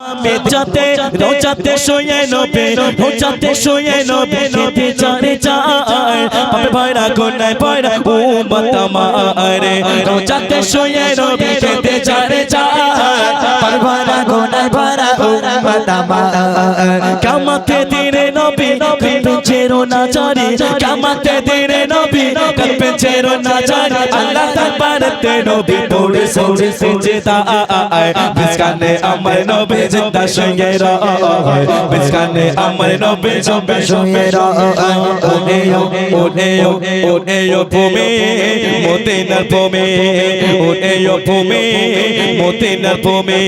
বেচাতে রোচাতে শুয়ে নবে রোচাতে শুয়ে নবে, খেতে চলে যায়। পাপে ভয়রা, গুনায় ভয়রা ও মতমারে রোচাতে শুয়ে নবে, খেতে চলে যায়। পাপে ভয়রা, গুনায় ভয়রা ও মতমারে কামাতে দিন চেরো না জারি কামাতে দিনে নবী কলবে চেরো না জারি আল্লাহ দরবারতে নবী পড়ে সৌরে সেজদা আয়। বিসকানে আমার নবী জিন্দা শুয়ে রয়। বিসকানে আমার নবী জবে শুয়ে রয়। ওনে ওনে ওনে ভূমি, মদিনার ভূমি, ওনে ভূমি, মদিনার ভূমি।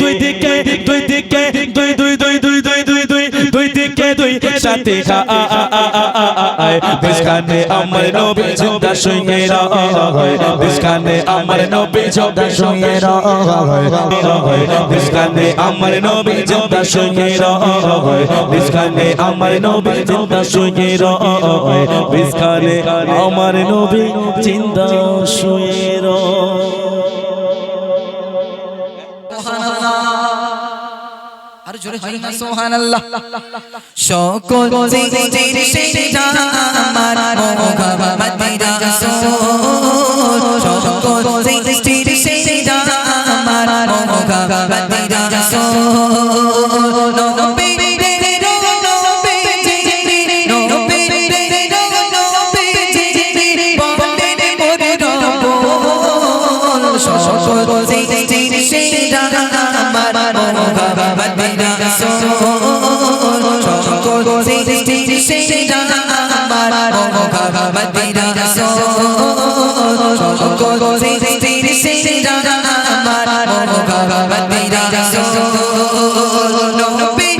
দুই দিকে দুই দিকে, দুই দুই দুই দিকে দুই সাথে বিসকানে আমার নবী জিন্দা শুয়ে রয় বিসকানে আমার নবী জিন্দা শুয়ে রয় বিসকানে আমার নবী জিন্দা শুয়ে রয় বিসকানে আমার নবী জিন্দা শুয়ে রয় বিসকানে আমার নবী জিন্দা শুয়ে রয় আর জোরে হয় না সুবহানাল্লাহ। সকল জিকির সেটা আমার মোহাম্মদ রাসূল। সকল জিকির সেটা আমার মোহাম্মদ মদিনা রাসূল চলো গো সির সির জানা আমার মোগা মদিনা রাসূল নবী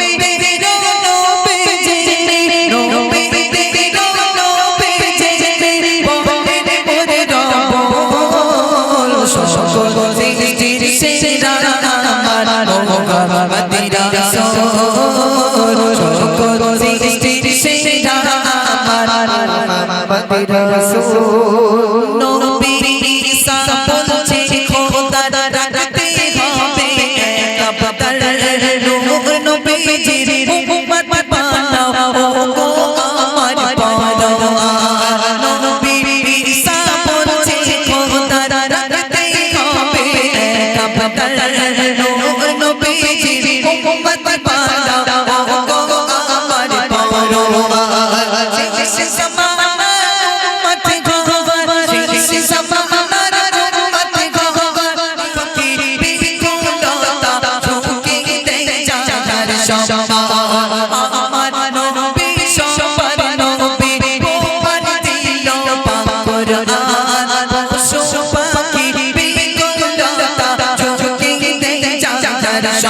Madiras, মোহাম্মদ রাসূল।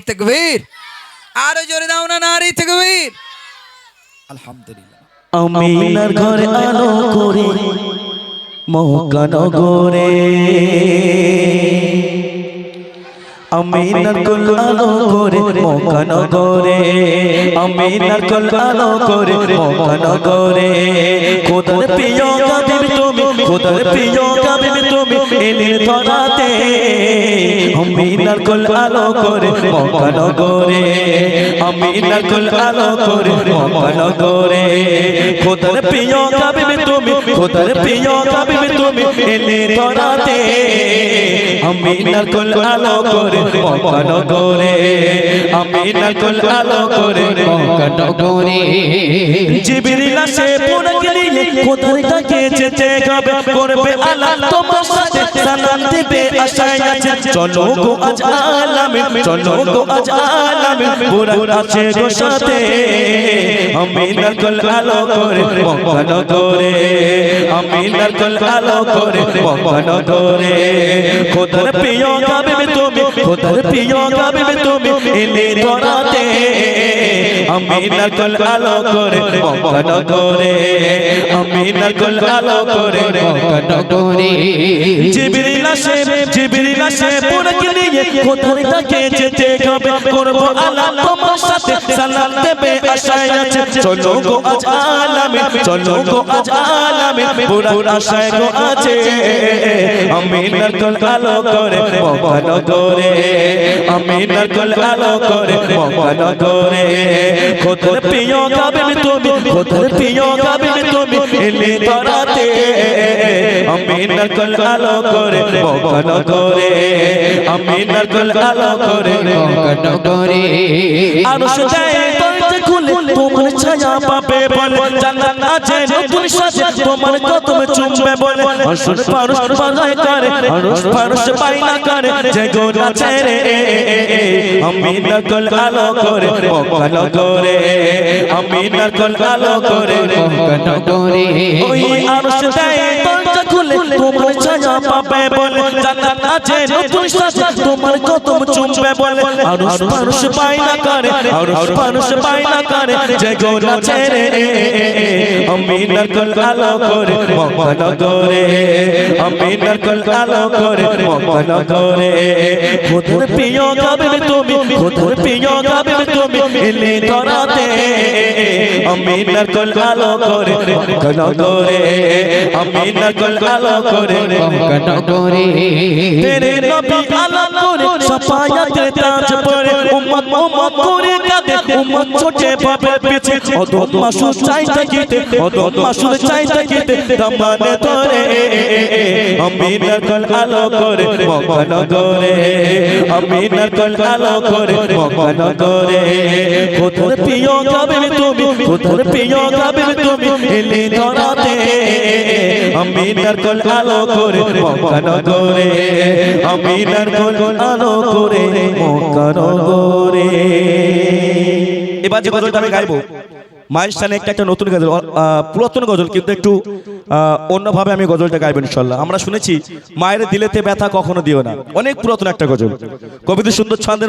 নারী তাকবীর। আরও জোরে দাও না নারী তাকবীর। আলহামদুলিল্লাহ। আমিনার ঘরে আলো করে মহকানগরে আমিনার কুল আলো করে মহকানগরে আমিনার কুল আলো করে মহকানগরে খোদার প্রিয় গাবিব তুমি খোদার প্রিয় গাবিব তুমি এলির ধরাতে আমি নকুল আলো করে মকন আমি নকুল আলো করে মকন গোরে খোদার প্রিয় কাবিবে তুমি, খোদার প্রিয় কাবিবে তুমি আমি নকুল আলো করে আলো করে জিবরিল করবে আল্লাহ তোমার সালাম দেবে আশায় আছে চলো আজ আলামে, চলো আজ আলামে পুরা আছে গো সাথে আমি নকল আলো করে মঙ্গল করে আমি নকল আলো করে মঙ্গল করে খোদার প্রিয় গাবে খোদার প্রিয় গাবে তুমি এলে ধরাতে আমি নকল আলো করে মঙ্গল করে আমি নকল আলো করে মঙ্গল করে জিবরিল আসে জিবরিল আসে পুরকে নিয়ে কোথায় তাকে যেতে হবে করব আল্লাহ তোমার সাথে সালাম দেবে আশায় আছে চলো গো আজ আলামে চলো গো আজ আলামে পুরা আশায় গো আছে আমি নকল আলো করে মঙ্গল করে আমি নকল আলো করে মঙ্গল করে। খোদার প্রিয় গাবে তুমি, খোদার প্রিয় গাবে তুমি, এলে তরাতে আমি নকল আলো করে মঙ্গল করে। আমি নকল আলো করে করে। আরশ দেয় খুলে তোমার ছায়া পাবে বলে জান্নাত আছে নতুন সাজে তোমার কদম চুমবে বলে আরশ ফারশ বাজায় করে আরশ ফারশ বাইনা করে যে গোনা ছেড়ে আমি নকল আলো করে মঙ্গল করে আমি নকল আলো করে করে ওই আরশ দেয় দরজা খুলে তোমার ছায়া পাবে বলে আছে নতুন সাজে তোমার কদম চুম্বে বলে। মানুষ ফারশ বাইনা করে মানুষ ফারশ বাইনা করে। যে গোনা ছেড়ে আমি নকল আলো করে মঙ্গল করে আমি নকল আলো করে মঙ্গল করে খোদার প্রিয় গাবে তুমি খোদার প্রিয় গাবে এলে ধরাতে আমি নকল আলো করে মঙ্গল করে আমি নকল আলো করে করে তেরে নবী আলো করে সফায়াতে তাজ পরে উম্মত উম্মত করে কাঁদে। উম্মত ছোটে বাবা পিছে। অদত মাসুদ চাই থাকিতে অদত মাসুদ চাই থাকিতে দমানে ধরে। আমি নকল আলো করে মঙ্গল করে আমি নকল আলো করে মঙ্গল করে গাবে তুমি? গাবে তুমি? ধরাতে। আমি নকল আলো করে মঙ্গল করে আমি নকল আলো মঙ্গল করে এবার যে গজলটা আমি গাইবো, মায়ের স্থানে একটা একটা নতুন গজল পুরাতন গজল, কিন্তু একটু অন্যভাবে আমি গজলটা গাইবেন ইনশাল্লাহ। আমরা শুনেছি, মায়ের দিলেতে ব্যথা কখনো দিও না। অনেক পুরাতন একটা গজল। কবিদের সুন্দর ছন্দের